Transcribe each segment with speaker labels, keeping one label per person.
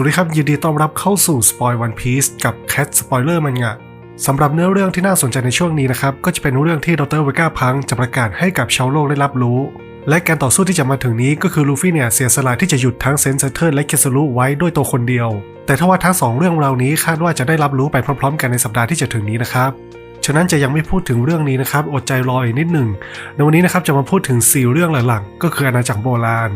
Speaker 1: วัสดีครับ ยินดีต้อนรับเข้าสู่ Spoil One Piece กับ Cat Spoiler มันงะสำหรับเนื้อเรื่องที่น่าสนใจในช่วงนี้นะครับ ก็จะเป็นเรื่องที่ดรเวก้าพังจะประกาศให้กับชาวโลกได้รับรู้ และการต่อสู้ที่จะมาถึงนี้ก็คือลูฟี่เนี่ยเสียสละที่จะหยุดทั้งเซนเซอร์เทอร์และเคซูรุไว้ด้วยตัวคนเดียว แต่ถ้าว่าทั้งสองเรื่องราวนี้คาดว่าจะได้รับรู้ไปพร้อม ๆ กันในสัปดาห์ที่จะถึงนี้นะครับฉะนั้นจะยังไม่พูดถึงเรื่องนี้นะครับ อดใจรออีกนิดหนึ่งในวันนี้นะครับจะมาพูดถึงสี่เรื่องหลักๆก็คืออาณาจักรโบราณ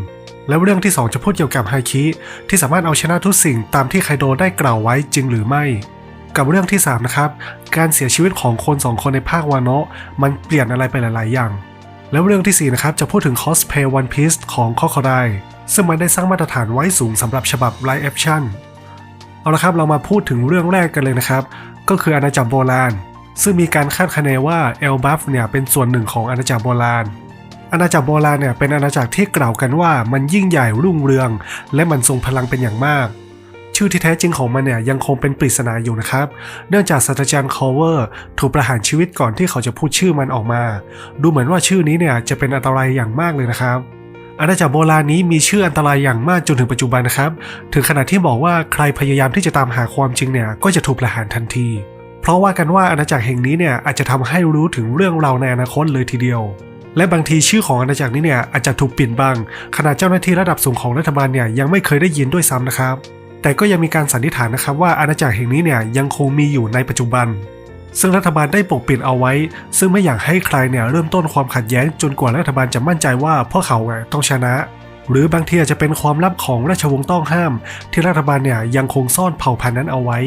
Speaker 1: แล้วเรื่องที่ 2 จะพูดเกี่ยวกับไฮคิที่สามารถเอาชนะทุกสิ่งตามที่ไคโดได้กล่าวไว้จริงหรือไม่ กับเรื่องที่ 3 นะครับ การเสียชีวิตของคนสองคนในภาควาโนะมันเปลี่ยนอะไรไปหลาย ๆ อย่าง แล้วเรื่องที่ 4 นะครับจะพูดถึงคอสเพย์วันพีซของคอคอไดซึ่งมันได้สร้างมาตรฐานไว้สูงสำหรับฉบับไลฟ์แอคชั่นเอาละครับเรามาพูดถึงเรื่องแรกกันเลยนะครับ ก็คืออาณาจักรโบราณ ซึ่งมีการคาดคะเนว่าเอลบัฟเนี่ยเป็นส่วนหนึ่งของอาณาจักรโบราณ อาณาจักรโบราณเนี่ยเป็นอาณาจักรที่กล่าวกันว่ามันยิ่งใหญ่รุ่งเรือง และมันทรงพลังเป็นอย่างมาก ชื่อที่แท้จริงของมันเนี่ยยังคงเป็นปริศนาอยู่นะครับ เนื่องจากศาสตราจารย์คอเวอร์ถูกประหารชีวิตก่อนที่เขาจะพูดชื่อมันออกมา ดูเหมือนว่าชื่อนี้เนี่ยจะเป็นอันตรายอย่างมากเลยนะครับอาณาจักรโบราณนี้มีชื่ออันตรายอย่างมากจนถึงปัจจุบันนะครับ ถึงขนาดที่บอกว่าใครพยายามที่จะตามหาความจริงเนี่ยก็จะถูกประหารทันที เพราะว่ากันว่าอาณาจักรแห่งนี้เนี่ยอาจจะทำให้รู้ถึงเรื่องราวในอนาคตเลยทีเดียว และบางทีชื่อของอาณาจักรนี้เนี่ยอาจจะถูกปิดบังขณะเจ้าหน้าที่ระดับสูงของรัฐบาลเนี่ยยังไม่เคยได้ยินด้วยซ้ำนะครับ แต่ก็ยังมีการสันนิษฐานนะครับว่าอาณาจักรแห่งนี้เนี่ยยังคงมีอยู่ในปัจจุบัน ซึ่งรัฐบาลได้ปกปิดเอาไว้ ซึ่งไม่อยากให้ใครเนี่ยเริ่มต้นความขัดแย้งจนกว่ารัฐบาลจะมั่นใจว่าพวกเขาต้องชนะ หรือบางทีอาจจะเป็นความลับของราชวงศ์ต้องห้าม ที่รัฐบาลเนี่ยยังคงซ่อนเผ่าพันธุ์นั้นเอาไว้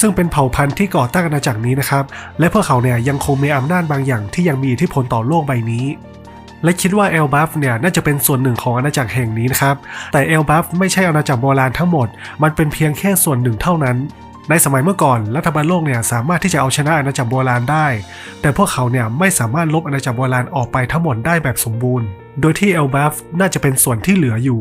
Speaker 1: ซึ่งเป็นเผ่าพันธุ์ที่ก่อตั้งอาณาจักรนี้นะครับ และพวกเขาเนี่ยยังคงมีอำนาจบางอย่างที่ยังมีอิทธิพลต่อโลกใบนี้ และคิดว่าเอลบัฟเนี่ยน่าจะเป็นส่วนหนึ่งของอาณาจักรแห่งนี้นะครับ แต่เอลบัฟไม่ใช่อาณาจักรโบราณทั้งหมด มันเป็นเพียงแค่ส่วนหนึ่งเท่านั้น ในสมัยเมื่อก่อนรัฐบาลโลกเนี่ยสามารถที่จะเอาชนะอาณาจักรโบราณได้ แต่พวกเขาเนี่ยไม่สามารถลบอาณาจักรโบราณออกไปทั้งหมดได้แบบสมบูรณ์ โดยที่เอลบัฟน่าจะเป็นส่วนที่เหลืออยู่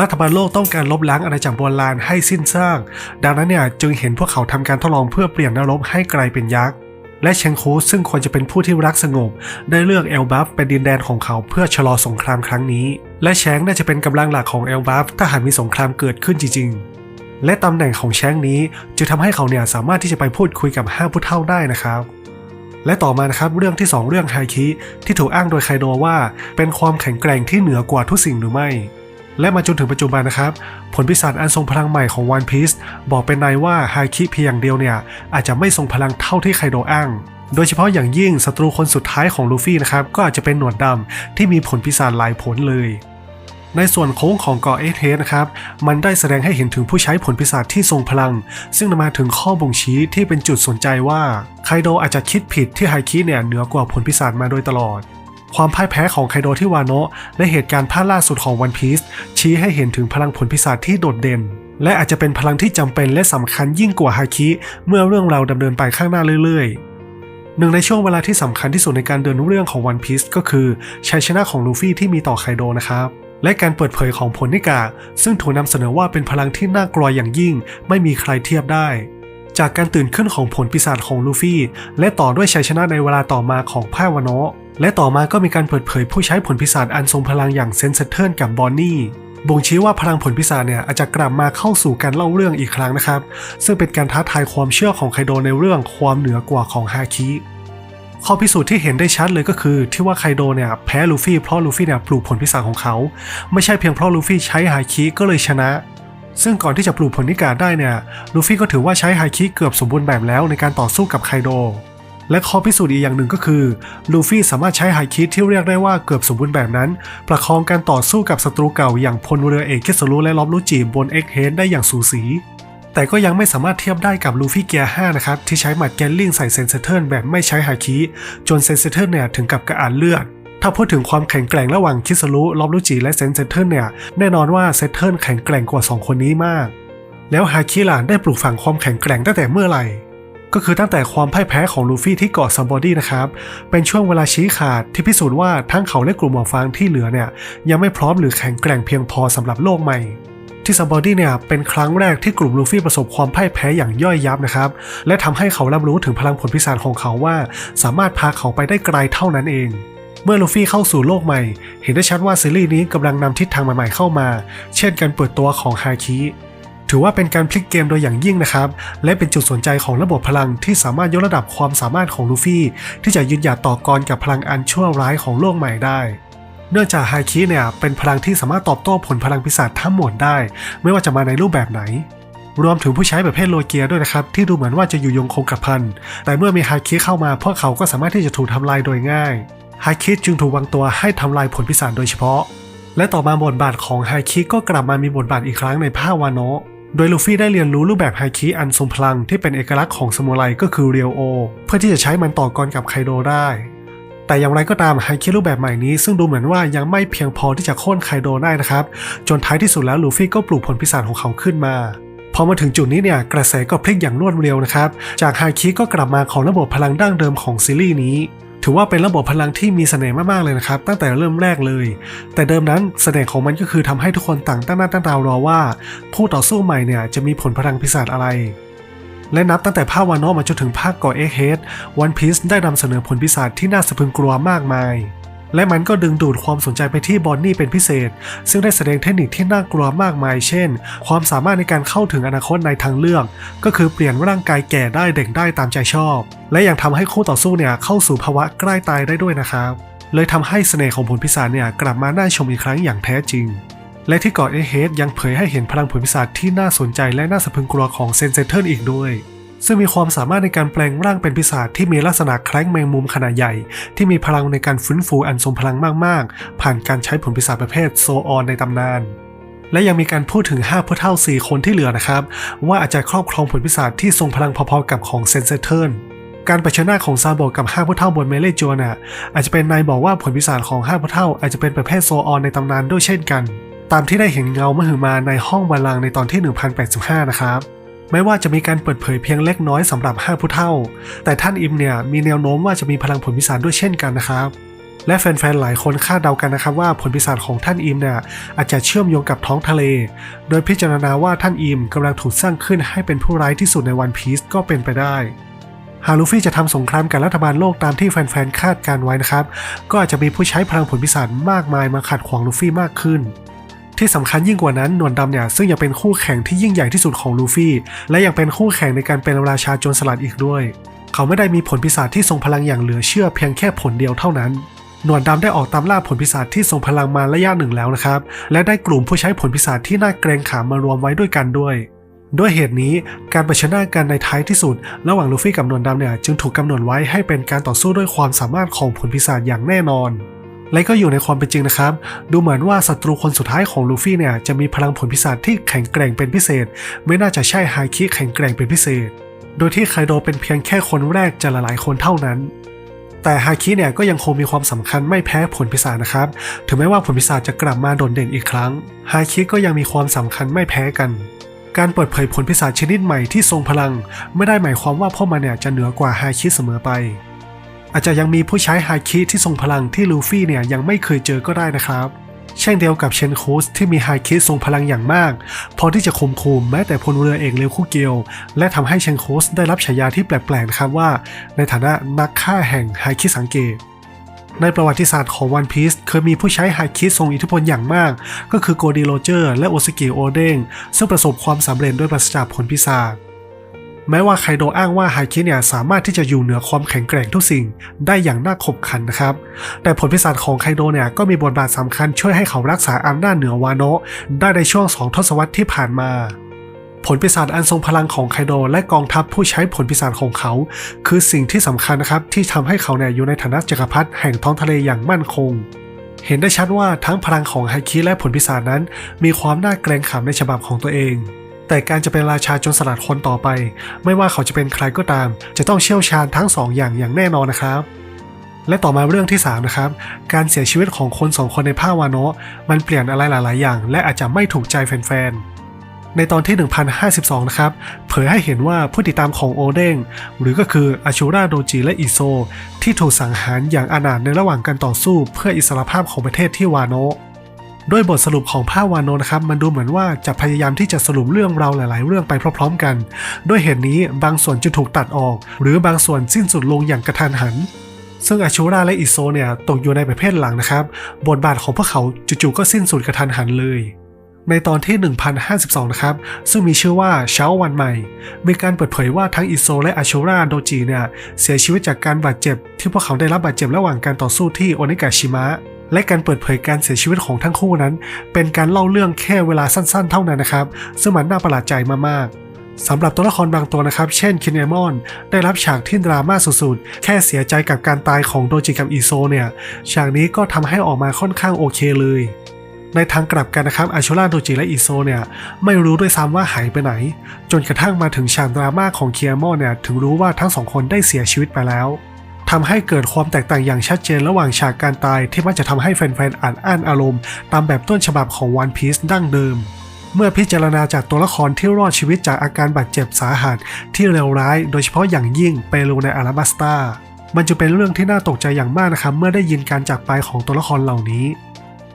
Speaker 1: รัฐบาลโลกต้องการลบล้างอาณาจักรโบราณให้สิ้นซากดังนั้นเนี่ยจึงเห็นพวกเขาทำการทดลองเพื่อเปลี่ยนนรกให้กลายเป็นยักษ์และเชงคูซึ่งควรจะเป็นผู้ที่รักสงบ ได้เลือกเอลบัฟเป็นดินแดนของเขาเพื่อชะลอสงครามครั้งนี้ และแชงน่าจะเป็นกำลังหลักของเอลบัฟถ้าหากมีสงครามเกิดขึ้นจริง ๆ และตำแหน่งของแชงนี้จะทำให้เขาเนี่ยสามารถที่จะไปพูดคุยกับห้าผู้เฒ่าได้นะครับ และต่อมานะครับเรื่องที่ 2 เรื่องไฮคิที่ถูกอ้างโดยไคโดว่า เป็นความแข็งแกร่งที่เหนือกว่าทุกสิ่งหรือไม่ และมาจนถึงปัจจุบันนะครับ ผลพิศาจอันทรงพลังใหม่ของ One Piece บอกเป็นนายว่าไฮคิเพียงอย่างเดียวเนี่ย อาจจะไม่ทรงพลังเท่าที่ไคโดอ้าง โดยเฉพาะอย่างยิ่งศัตรูคนสุดท้ายของลูฟี่นะครับ ก็อาจจะเป็นหนวดดำที่มีผลพิศาจหลายผลเลย ในส่วนโค้งของเกาะเอเทสนะครับ มันได้แสดงให้เห็นถึงผู้ใช้ผลพิศาจที่ทรงพลัง ซึ่งนำมาถึงข้อบ่งชี้ที่เป็นจุดสนใจว่าไคโดอาจจะคิดผิดที่ไฮคิเนี่ยเหนือกว่าผลพิศาจมาโดยตลอด ความพ่ายแพ้ของไคโดที่วาโนะและเหตุการณ์พลาดล่าสุดของวันพีซชี้ให้เห็นถึงพลังผลพิศาจที่โดดเด่น และอาจจะเป็นพลังที่จำเป็นและสำคัญยิ่งกว่าไฮคิเมื่อเรื่องราวดำเนินไปข้างหน้าเรื่อยๆ หนึ่งในช่วงเวลาที่สำคัญที่สุดในการเดินเรื่องของ One Piece ก็คือชัยชนะของลูฟี่ที่มีต่อไคโดนะครับและการเปิดเผยของผลนิกา ซึ่งถูกนำเสนอว่าเป็นพลังที่น่ากลัวอย่างยิ่ง ไม่มีใครเทียบได้ จากการตื่นขึ้นของผลปีศาจของลูฟี่ และต่อด้วยชัยชนะในเวลาต่อมาของพ่าวาโนะ และต่อมาก็มีการเปิดเผยผู้ใช้ผลปีศาจอันทรงพลังอย่างเซนเซเทิร์นกับบอนนี่บ่งชี้ว่าพลังผลพิศาจเนี่ยอาจจะกลับมาเข้าสู่การเล่าเรื่องอีกครั้งนะครับ ซึ่งเป็นการท้าทายความเชื่อของไคโดในเรื่องความเหนือกว่าของฮาคิข้อพิสูจน์ที่เห็นได้ชัดเลยก็คือ ที่ว่าไคโดเนี่ยแพ้ลูฟี่เพราะลูฟี่เนี่ยปลูกผลพิศาจของเขา ไม่ใช่เพียงเพราะลูฟี่ใช้ฮาคิก็เลยชนะ ซึ่งก่อนที่จะปลูกผลนิกาได้เนี่ยลูฟี่ก็ถือว่าใช้ฮาคิเกือบสมบูรณ์แบบแล้วในการต่อสู้กับไคโด และข้อพิสูจน์อีกอย่างหนึ่งก็คือ ลูฟี่สามารถใช้ไฮคิที่เรียกได้ว่าเกือบสมบูรณ์แบบนั้น ประคองการต่อสู้กับศัตรูเก่าอย่างพลเรือเอกคิสรุและล็อบลูจิบนเอ็กเฮดได้อย่างสูสี แต่ก็ยังไม่สามารถเทียบได้กับลูฟี่เกียร์5นะครับ ที่ใช้หมัดแกลลิงใส่เซนเซเทิร์นแบบไม่ใช้ฮาคิจนเซนเซเทิร์นเนี่ยถึงกับกระอันเลือดถ้าพูดถึงความแข็งแกร่งระหว่างคิสรุล็อบลูจิและเซนเซเทิร์นเนี่ย แน่นอนว่าเซเทิร์นแข็งแกร่งกว่า 2 คนนี้มาก แล้วฮาคิล่ะได้ปลูกฝังความแข็งแกร่งตั้งแต่เมื่อไหร่ ก็คือตั้งแต่ความพ่ายแพ้ของลูฟี่ที่เกาะซัมบอดี้นะครับ เป็นช่วงเวลาชี้ขาดที่พิสูจน์ว่าทั้งเขาและกลุ่มหมวฟางที่เหลือเนี่ยยังไม่พร้อมหรือแข็งแกร่งเพียงพอสำหรับโลกใหม่ที่ซัมบอดี้เนี่ยเป็นครั้งแรกที่กลุ่มลูฟี่ประสบความพ่ายแพ้อย่างย่อยยับนะครับ และทำให้เขารับรู้ถึงพลังผลพิศาจของเขาว่า สามารถพาเขาไปได้ไกลเท่านั้นเอง เมื่อลูฟี่เข้าสู่โลกใหม่ เห็นได้ชัดว่าซีรีส์นี้กำลังนำทิศทางใหม่ๆเข้ามา เช่นการเปิดตัวของฮาคิ ถือว่าเป็นการพลิกเกมโดยอย่างยิ่งนะครับ และเป็นจุดสนใจของระบบพลังที่สามารถยกระดับความสามารถของลูฟี่ ที่จะยืนหยัดต่อกรกับพลังอันชั่วร้ายของโลกใหม่ได้เนื่องจากไฮคิเนี่ยเป็นพลังที่สามารถตอบโต้ผลพลังปีศดาจทั้งหมดได้ ไม่ว่าจะมาในรูปแบบไหน รวมถึงผู้ใช้ประเภทโลเกียด้วยนะครับ ที่ดูเหมือนว่าจะอยู่ยงคงกระพัน แต่เมื่อมีไฮคิเข้ามาพวกเขาก็สามารถที่จะถูกทำลายโดยง่ายไฮคิจึงถูกวางตัวให้ทำลายผลปีศดาจโดยเฉพาะ และต่อมาบทบาทของไฮคิก็กลับมามีบทบาทอีกครั้งในภาควาโนะ โดยลูฟี่ได้เรียนรู้รูปแบบไฮคิอันทรงพลังที่เป็นเอกลักษณ์ของสมุไรก็คือเรียวโอ เพื่อที่จะใช้มันต่อกรกับไคโดได้ แต่อย่างไรก็ตามไฮคิรูปแบบใหม่นี้ ซึ่งดูเหมือนว่ายังไม่เพียงพอที่จะโค่นไคโดได้นะครับ จนท้ายที่สุดแล้วลูฟี่ก็ปลูกผลพิศาจของเขาขึ้นมาพอมาถึงจุดนี้เนี่ยกระแสก็พลิกอย่างรวดเร็วนะครับ จากไฮคิก็กลับมาของระบบพลังดั้งเดิมของซีรีส์นี้ถือว่าเป็นระบบพลังที่มีเสน่ห์มากๆเลยนะครับ ตั้งแต่เริ่มแรกเลย แต่เดิมนั้นเสน่ห์ของมันก็คือทำให้ทุกคนต่างตั้งหน้าตั้งตารอว่า ผู้ต่อสู้ใหม่เนี่ยจะมีผลพลังพิศดารอะไร และนับตั้งแต่ภาควานอมาจนถึงภาคก่อเอ็กเฮดวันพีซได้นำเสนอผลพิศดารที่น่าสะพรึงกลัวมากมาย และมันก็ดึงดูดความสนใจไปที่บอนนี่เป็นพิเศษ ซึ่งได้แสดงเทคนิคที่น่ากลัวมากมาย เช่น ความสามารถในการเข้าถึงอนาคตในทางเลือก ก็คือเปลี่ยนร่างกายแก่ได้เด็กได้ตามใจชอบ และยังทำให้คู่ต่อสู้เนี่ยเข้าสู่ภาวะใกล้ตายได้ด้วยนะครับ เลยทำให้เสน่ห์ของผลพิศาจเนี่ยกลับมาน่าชมอีกครั้งอย่างแท้จริงและที่เกาะเอเฮดยังเผยให้เห็นพลังผลพิศาจที่น่าสนใจและน่าสะพึงกลัวของเซนเซเทิลอีกด้วย ซึ่งมีความสามารถในการแปลงร่างเป็นปีศาจที่มีลักษณะคล้ายแมงมุมขนาดใหญ่ ที่มีพลังในการฟื้นฟูอันทรงพลังมาก ๆ ผ่านการใช้ผลปีศาจประเภทโซออนในตำนาน และยังมีการพูดถึง5ผู้เท่า 4 คนที่เหลือนะครับ ว่าอาจจะครอบครองผลปีศาจที่ทรงพลังพอๆกับของเซนเซเทิลการเผชิญหน้าของซาโบกับ5ผู้เท่าบนเมเลจวน่ะอาจจะเป็นนายบอกว่าผลปีศาจของ5ผู้เท่าอาจจะเป็นประเภทโซออนในตำนานด้วยเช่นกัน ตามที่ได้เห็นเงามหึมาในห้องบัลลังก์ในตอนที่ 1085 นะครับ ไม่ว่าจะมีการเปิดเผยเพียงเล็กน้อยสำหรับ 5 ผู้เท่า แต่ท่านอิมเนี่ยมีแนวโน้มว่าจะมีพลังผลพิศาจด้วยเช่นกันนะครับ และแฟนๆ หลายคนคาดเดากันนะครับว่าผลพิศาจของท่านอิมเนี่ยอาจจะเชื่อมโยงกับท้องทะเล โดยพิจารณาว่าท่านอิมกำลังถูกสร้างขึ้นให้เป็นผู้ร้ายที่สุดในวันพีซก็เป็นไปได้หากลูฟี่จะทำสงครามกับรัฐบาลโลกตามที่แฟนๆ คาดการไว้นะครับ ก็อาจจะมีผู้ใช้พลังผลพิศาจมากมายมาขัดขวางลูฟี่มากขึ้น ที่สำคัญยิ่งกว่านั้นหนวดดำเนี่ยซึ่งยังเป็นคู่แข่งที่ยิ่งใหญ่ที่สุดของลูฟี่ และยังเป็นคู่แข่งในการเป็นราชาโจรสลัดอีกด้วย เขาไม่ได้มีผลพิศาจที่ทรงพลังอย่างเหลือเชื่อเพียงแค่ผลเดียวเท่านั้นหนวดดำได้ออกตามล่าผลพิศาจที่ทรงพลังมาระยะหนึ่งแล้วนะครับ และได้กลุ่มผู้ใช้ผลพิศาจที่น่าเกรงขามมารวมไว้ด้วยกันด้วย ด้วยเหตุนี้การประชันหน้ากันในท้ายที่สุด ระหว่างลูฟี่กับหนวดดำเนี่ยจึงถูกกำหนดไว้ให้เป็นการต่อสู้ด้วยความสามารถของผลพิศาจอย่างแน่นอน และก็อยู่ในความเป็นจริงนะครับ ดูเหมือนว่าศัตรูคนสุดท้ายของลูฟี่เนี่ยจะมีพลังผลพิศาจที่แข็งแกร่งเป็นพิเศษ ไม่น่าจะใช่ไฮคิแข็งแกร่งเป็นพิเศษ โดยที่ไคโดเป็นเพียงแค่คนแรกจากหลายๆคนเท่านั้นแต่ฮาคิเนี่ยก็ยังคงมีความสำคัญไม่แพ้ผลพิศาจนะครับ ถึงแม้ว่าผลพิศาจจะกลับมาโดดเด่นอีกครั้ง ฮาคิก็ยังมีความสำคัญไม่แพ้กัน การเปิดเผยผลพิศาจชนิดใหม่ที่ทรงพลัง ไม่ได้หมายความว่าพวกมันเนี่ยจะเหนือกว่าฮาคิเสมอไป อาจจะยังมีผู้ใช้ฮาคิที่ทรงพลังที่ลูฟี่เนี่ยยังไม่เคยเจอก็ได้นะครับ เช่นเดียวกับเชนคูสที่มีฮาคิทรงพลังอย่างมาก พอที่จะคุมคุมแม้แต่พลเรือเอกเร็วคู่เกียว และทำให้เชนคูสได้รับฉายาที่แปลกๆนะครับว่า ในฐานะนักฆ่าแห่งฮาคิสังเกตในประวัติศาสตร์ของวันพีซเคยมีผู้ใช้ฮาคิทรงอิทธิพลอย่างมาก ก็คือโกดีโรเจอร์และโอสกิโอเด้งซึ่งประสบความสำเร็จด้วยปราศจากผลพิศาจ แม้ว่าไคโดอ้างว่าไฮคิเนี่ยสามารถที่จะอยู่เหนือความแข็งแกร่งทุกสิ่งได้อย่างน่าขบขันนะครับ แต่ผลพิศาจของไคโดเนี่ยก็มีบทบาทสำคัญช่วยให้เขารักษาอำนาจเหนือวาโนะได้ในช่วงสองทศวรรษที่ผ่านมาผลพิศาจอันทรงพลังของไคโดและกองทัพผู้ใช้ผลพิศาจของเขา คือสิ่งที่สำคัญนะครับที่ทำให้เขาเนี่ยอยู่ในฐานะจักรพรรดิแห่งท้องทะเลอย่างมั่นคง เห็นได้ชัดว่าทั้งพลังของไฮคิและผลพิศาจนั้น มีความน่าเกรงขามในฉบับของตัวเอง แต่การจะเป็นราชาจนสลัดคนต่อไป ไม่ว่าเขาจะเป็นใครก็ตาม จะต้องเชี่ยวชาญทั้งสองอย่างอย่างแน่นอนนะครับ และต่อมาเรื่องที่ 3 นะครับ การเสียชีวิตของคนสองคนในภาวาโนะมันเปลี่ยนอะไรหลาย ๆ อย่าง และอาจจะไม่ถูกใจแฟนๆในตอนที่ 1052 นะครับ เผยให้เห็นว่าผู้ติดตามของโอเด้งหรือก็คืออาชูราโดจิและอิโซ ที่ถูกสังหารอย่างอนาถในระหว่างการต่อสู้เพื่ออิสรภาพของประเทศที่วาโนะ ด้วยบทสรุปของภาควาโนนะครับมันดูเหมือนว่าจะพยายามที่จะสรุปเรื่องราวหลาย ๆ เรื่องไปพร้อม ๆ กัน ด้วยเหตุนี้บางส่วนจะถูกตัดออก หรือบางส่วนสิ้นสุดลงอย่างกระทันหัน ซึ่งอาชูราและอิโซเนี่ยตกอยู่ในประเภทหลังนะครับ บทบาทของพวกเขาจู่ๆก็สิ้นสุดกระทันหันเลยในตอนที่ 1052 นะครับ ซึ่งมีชื่อว่าเช้าวันใหม่ มีการเปิดเผยว่าทั้งอิโซและอาชูราโดจิเนี่ย เสียชีวิตจากการบาดเจ็บ ที่พวกเขาได้รับบาดเจ็บระหว่างการต่อสู้ที่โอนิกาชิมะ และการเปิดเผยการเสียชีวิตของทั้งคู่นั้น เป็นการเล่าเรื่องแค่เวลาสั้นๆ เท่านั้นนะครับซึ่งมันน่าประหลาดใจมากๆสำหรับตัวละครบางตัวนะครับ เช่นคินเอมอน ได้รับฉากที่ดราม่าสุดๆ แค่เสียใจกับการตายของโดจิกับอิโซเนี่ย ฉากนี้ก็ทำให้ออกมาค่อนข้างโอเคเลย ในทางกลับกันนะครับอาชูราโดจิและอิโซเนี่ย ไม่รู้ด้วยซ้ำว่าหายไปไหน จนกระทั่งมาถึงฉากดราม่าของเคียมอนเนี่ย ถึงรู้ว่าทั้งสองคนได้เสียชีวิตไปแล้ว ทำให้เกิดความแตกต่างอย่างชัดเจนระหว่างฉากการตายที่มักจะทำให้แฟนๆอ่านอ่านอารมณ์ ตามแบบต้นฉบับของ One Piece ดั้งเดิมเมื่อพิจารณาจากตัวละครที่รอดชีวิตจากอาการบาดเจ็บสาหัส ที่เลวร้าย โดยเฉพาะอย่างยิ่งเปรูในอาราบัสตามันจะเป็นเรื่องที่น่าตกใจอย่างมากนะครับเมื่อได้ยินการจากไปของตัวละครเหล่านี้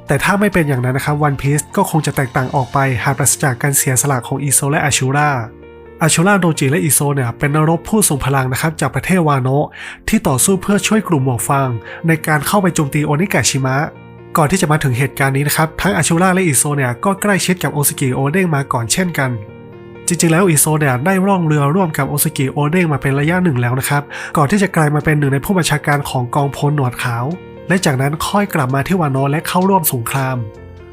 Speaker 1: แต่ถ้าไม่เป็นอย่างนั้นนะครับวันพี e ก็คงจะแตกต่างออกไปหากปราศจากการเสียสละของอิโซและอาชูรา อาชูราโดจิและอิโซเนี่ยเป็นนักรบผู้ทรงพลังนะครับจากประเทศวาโนะที่ต่อสู้เพื่อช่วยกลุ่มหมวกฟางในการเข้าไปโจมตีโอนิกาชิมะก่อนที่จะมาถึงเหตุการณ์นี้นะครับ ทั้งอาชูราและอิโซเนี่ยก็ใกล้ชิดกับโอซากิโอเด้งมาก่อนเช่นกัน จริงๆแล้วอิโซเนี่ยได้ร่องเรือร่วมกับโอซากิโอเด้งมาเป็นระยะหนึ่งแล้วนะครับ ก่อนที่จะกลายมาเป็นหนึ่งในผู้บัญชาการของกองพลหนวดขาว และจากนั้นค่อยกลับมาที่วานโนและเข้าร่วมสงคราม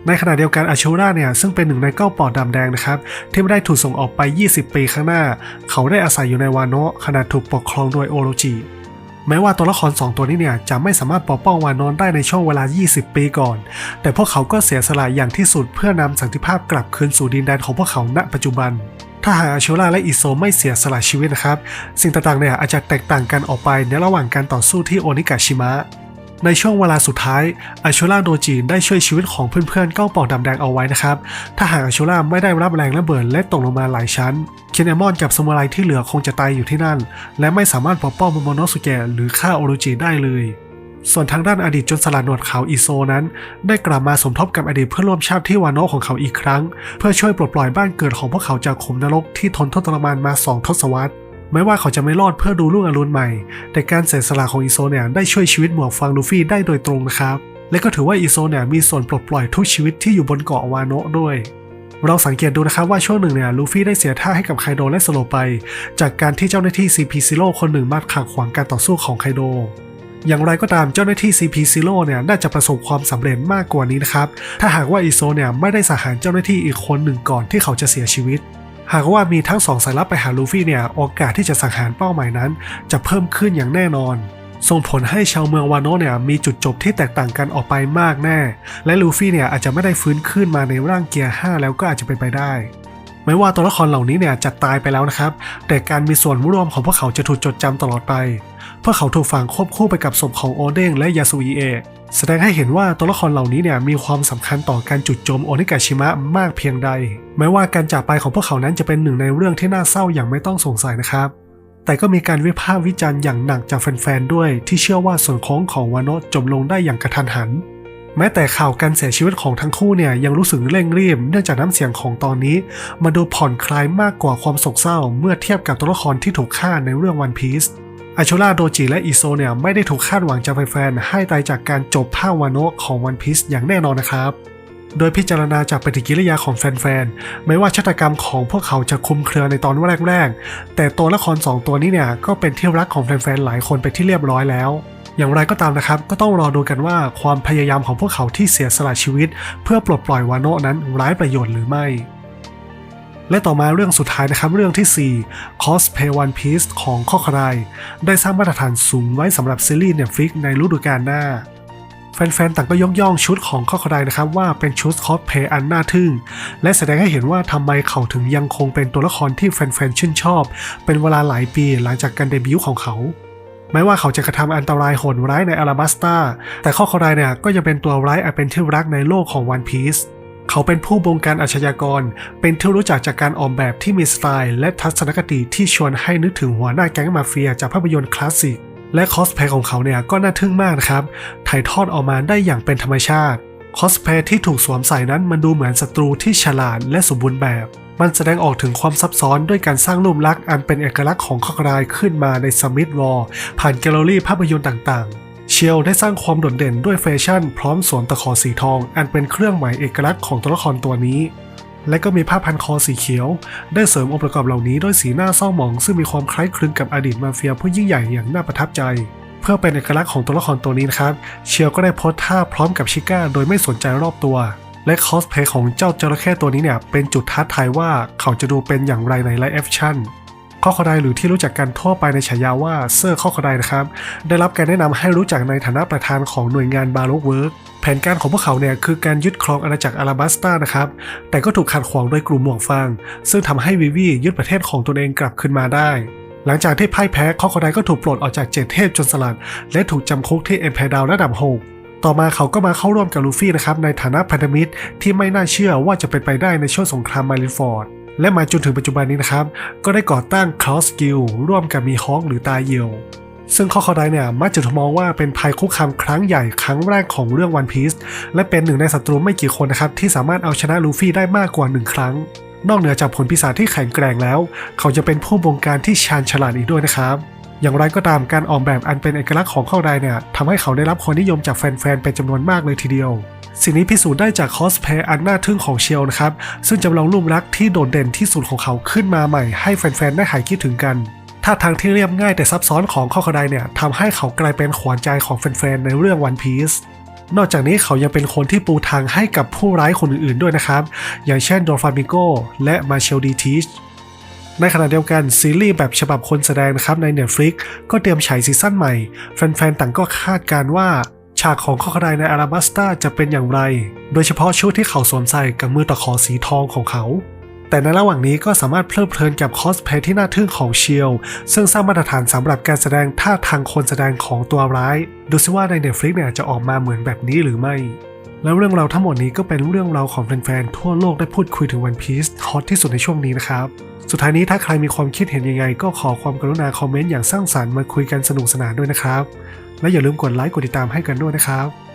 Speaker 1: ในขณะเดียวกันอาชูราเนี่ยซึ่งเป็นหนึ่งในเก้าปอดดำแดงนะครับที่ไม่ได้ถูกส่งออกไป 20 ปีข้างหน้า เขาได้อาศัยอยู่ในวานโนะขณะถูกปกครองโดยโอโรจิแม้ว่าตัวละคร 2 ตัวนี้เนี่ยจะไม่สามารถปกป้องวานอนได้ในช่วงเวลา 20 ปีก่อน แต่พวกเขาก็เสียสละอย่างที่สุดเพื่อนำสันติภาพกลับคืนสู่ดินแดนของพวกเขาณปัจจุบัน ถ้าหากอาชูราและอิโซไม่เสียสละชีวิตนะครับ สิ่งต่างๆเนี่ยอาจจะแตกต่างกันออกไปในระหว่างการต่อสู้ที่โอนิกาชิมะ ในช่วงเวลาสุดท้ายอาชูราโดจิได้ช่วยชีวิตของเพื่อนๆก้าปอกดำแดงเอาไว้นะครับ ถ้าหากอาชูราไม่ได้รับแรงระเบิดและตกลงมาหลายชั้น เคนเอมอนกับสมุไรที่เหลือคงจะตายอยู่ที่นั่น และไม่สามารถปกป้องโมโมโนสุเกะหรือฆ่าโอโรจิได้เลย ส่วนทางด้านอดีตจนสลัดหนวดเขาอิโซนั้น ได้กลับมาสมทบกับอดีตเพื่อนร่วมชาติที่วานโนของเขาอีกครั้ง เพื่อช่วยปลดปล่อยบ้านเกิดของพวกเขาจากขุมนรกที่ทนทรมานมาสองทศวรรษ แม้ว่าเขาจะไม่รอดเพื่อดูลูกอรุณใหม่ แต่การเสียสละของอิโซเนี่ยได้ช่วยชีวิตหมวกฟางลูฟี่ได้โดยตรงนะครับ และก็ถือว่าอิโซเนี่ยมีส่วนปลดปล่อยทุกชีวิตที่อยู่บนเกาะวาโนะด้วย เราสังเกตดูนะครับว่าช่วงหนึ่งเนี่ยลูฟี่ได้เสียท่าให้กับไคโดและสโลไป จากการที่เจ้าหน้าที่ CP0 คนหนึ่งมาขัดขวางการต่อสู้ของไคโดอย่างไรก็ตามเจ้าหน้าที่ CP0 เนี่ยน่าจะประสบความสำเร็จมากกว่านี้นะครับ ถ้าหากว่าอิโซเนี่ยไม่ได้สังหารเจ้าหน้าที่อีกคนหนึ่งก่อนที่เขาจะเสียชีวิต หากว่ามีทั้งสองสายลับไปหาลูฟี่เนี่ยโอกาสที่จะสังหารเป้าหมายนั้น จะเพิ่มขึ้นอย่างแน่นอน ส่งผลให้ชาวเมืองวานโนเนี่ยมีจุดจบที่แตกต่างกันออกไปมากแน่ และลูฟี่เนี่ยอาจจะไม่ได้ฟื้นขึ้นมาในร่างเกียร์ 5 แล้วก็อาจจะเป็นไปได้ ไม่ว่าตัวละครเหล่านี้เนี่ยจะตายไปแล้วนะครับ แต่การมีส่วนร่วมของพวกเขาจะถูกจดจำตลอดไป พวกเขาถูกฝังควบคู่ไปกับศพของโอเด้งและยาสุอิเอะแสดงให้เห็นว่าตัวละครเหล่านี้เนี่ยมีความสำคัญต่อการจุดโจมโอนิกาชิมะมากเพียงใด แม้ว่าการจากไปของพวกเขานั้นจะเป็นหนึ่งในเรื่องที่น่าเศร้าอย่างไม่ต้องสงสัยนะครับ แต่ก็มีการวิพากษ์วิจารณ์อย่างหนักจากแฟนๆด้วย ที่เชื่อว่าส่วนโค้งของวานโนะจบลงได้อย่างกระทันหัน แม้แต่ข่าวการเสียชีวิตของทั้งคู่เนี่ยยังรู้สึกเร่งรีบเนื่องจากน้ำเสียงของตอนนี้มาดูผ่อนคลายมากกว่าความโศกเศร้า เมื่อเทียบกับตัวละครที่ถูกฆ่าในเรื่องวันพีซอาชูราโดจิและอิโซเนี่ยไม่ได้ถูกคาดหวังจากแฟนๆให้ตายจากการจบภาควาโนะของวันพีซอย่างแน่นอนนะครับโดยพิจารณาจากปฏิกิริยาของแฟนๆ ไม่ว่าชะตากรรมของพวกเขาจะคุมเครือในตอนแรกๆ แต่ตัวละคร 2 ตัวนี้เนี่ยก็เป็นที่รักของแฟนๆ หลายคนไปที่เรียบร้อยแล้ว อย่างไรก็ตามนะครับ ก็ต้องรอดูกันว่าความพยายามของพวกเขาที่เสียสละชีวิต เพื่อปลดปล่อยวานโนะนั้นร้ายประโยชน์หรือไม่ และต่อมาเรื่องสุดท้ายนะครับเรื่องที่ 4 Cosplay One Piece ของข้อครายได้สร้างมาตรฐานสูงไว้สำหรับซีรีส์ Netflix ในฤดูกาลหน้าแฟนๆ ต่างก็ยกย่องชุดของข้อครายนะครับว่าเป็นชุดคอสเพย์อันน่าทึ่ง และแสดงให้เห็นว่าทำไมเขาถึงยังคงเป็นตัวละครที่แฟนๆ ชื่นชอบ เป็นเวลาหลายปีหลังจากการเดบิวต์ของเขา แม้ว่าเขาจะกระทำอันตรายโหดร้ายในอาราบัสตาแต่ข้อครายเนี่ยก็ยังเป็นตัวร้ายอันเป็นที่รักในโลกของวันพีซเขาเป็นผู้บงการอาชญากร เป็นที่รู้จักจากการออกแบบที่มีสไตล์ และทัศนคติที่ชวนให้นึกถึงหัวหน้าแก๊งมาเฟียจากภาพยนตร์คลาสสิก และคอสเพลย์ของเขาเนี่ยก็น่าทึ่งมากนะครับ ถ่ายทอดออกมาได้อย่างเป็นธรรมชาติ คอสเพลย์ที่ถูกสวมใส่นั้นมันดูเหมือนศัตรูที่ฉลาดและสมบูรณ์แบบ มันแสดงออกถึงความซับซ้อนด้วยการสร้างรูปลักษณ์อันเป็นเอกลักษณ์ของข้อกรายขึ้นมาในสมิธวอลผ่านแกลเลอรี่ภาพยนตร์ต่างๆ เชลได้สร้างความโดดเด่นด้วยแฟชั่น พร้อมสวมตะขอสีทอง อันเป็นเครื่องหมายเอกลักษณ์ของตัวละครตัวนี้ และก็มีผ้าพันคอสีเขียว ได้เสริมองค์ประกอบเหล่านี้ด้วยสีหน้าเศร้าหมอง ซึ่งมีความคล้ายคลึงกับอดีตมาเฟียผู้ยิ่งใหญ่อย่างน่าประทับใจเพื่อเป็นเอกลักษณ์ของตัวละครตัวนี้นะครับ เชียวก็ได้โพสท่าพร้อมกับชิก้าโดยไม่สนใจรอบตัว และคอสเพลย์ของเจ้าจระเข้ตัวนี้เนี่ยเป็นจุดท้าทายว่าเขาจะดูเป็นอย่างไรในไลฟ์แอคชั่นข้อคอไดหรือที่รู้จักกันทั่วไปในฉายาว่าเซอร์ข้อคอไดนะครับ ได้รับการแนะนำให้รู้จักในฐานะประธานของหน่วยงานบาโลกเวิร์กแผนการของพวกเขาเนี่ยคือการยึดครองอาณาจักรอาราบัสตานะครับ แต่ก็ถูกขัดขวางโดยกลุ่มหมวกฟาง ซึ่งทำให้วิวียึดประเทศของตนเองกลับขึ้นมาได้ หลังจากที่พ่ายแพ้ข้อคอไดก็ถูกปลดออกจากเจ็ดเทพจนสลัด และถูกจำคุกที่เอ็มพายดาวระดับ6 ต่อมาเขาก็มาเข้าร่วมกับลูฟี่นะครับในฐานะพันธมิตรที่ไม่น่าเชื่อว่าจะเป็นไปได้ในช่วงสงครามมารินฟอร์ดและมาจนถึงปัจจุบันนี้นะครับ ก็ได้ก่อตั้งคลอสกิลร่วมกับมีฮอกหรือตาเยียวซึ่งข้อคอไดเนี่ยมักจะถูกมองว่าเป็นภัยคุกคามครั้งใหญ่ครั้งแรกของเรื่องวันพีซและเป็นหนึ่งในศัตรูไม่กี่คนนะครับ ที่สามารถเอาชนะลูฟี่ได้มากกว่าหนึ่งครั้ง นอกเหนือจากผลพิศาจที่แข็งแกร่งแล้ว เขาจะเป็นผู้บงการที่ชาญฉลาดอีกด้วยนะครับ อย่างไรก็ตามการออกแบบอันเป็นเอกลักษณ์ของข้อไดเนี่ยทำให้เขาได้รับความนิยมจากแฟนๆเป็นจำนวนมากเลยทีเดียว สิ่งนี้พิสูจน์ได้จากคอสเพลย์อันน่าทึ่งของเชียวนะครับ ซึ่งจำลองรูปลักษณ์ที่โดดเด่นที่สุดของเขาขึ้นมาใหม่ให้แฟนๆได้หายคิดถึงกันท่าทางที่เรียบง่ายแต่ซับซ้อนของข้อคดายเนี่ยทำให้เขากลายเป็นขวัญใจของแฟนๆในเรื่อง One Piece นอกจากนี้เขายังเป็นคนที่ปูทางให้กับผู้ร้ายคนอื่นๆด้วยนะครับ อย่างเช่นโดฟามิโกและมาเชลดีทิช ในขณะเดียวกันซีรีส์แบบฉบับคนแสดงนะครับใน Netflix ก็เตรียมฉายซีซั่นใหม่ แฟนๆ ต่างก็คาดการว่าฉากของข้อคดายในอาราบัสตาจะเป็นอย่างไร โดยเฉพาะชุดที่เขาสวมใส่กับมือตะขอสีทองของเขา แต่ในระหว่างนี้ก็สามารถเพลิดเพลินกับคอสเพลย์ที่น่าทึ่งของเชียว ซึ่งสร้างมาตรฐานสำหรับการแสดงท่าทางคนแสดงของตัวร้าย ดูซิว่าใน Netflix เนี่ยจะออกมาเหมือนแบบนี้หรือไม่ แล้วเรื่องราวทั้งหมดนี้ก็เป็นเรื่องราวของแฟนๆทั่วโลกได้พูดคุยถึง One Piece ฮอตที่สุดในช่วงนี้นะครับ สุดท้ายนี้ถ้าใครมีความคิดเห็นยังไง ก็ขอความกรุณาคอมเมนต์อย่างสร้างสรรค์มาคุยกันสนุกสนานด้วยนะครับ และอย่าลืมกดไลค์กดติดตามให้กันด้วยนะครับ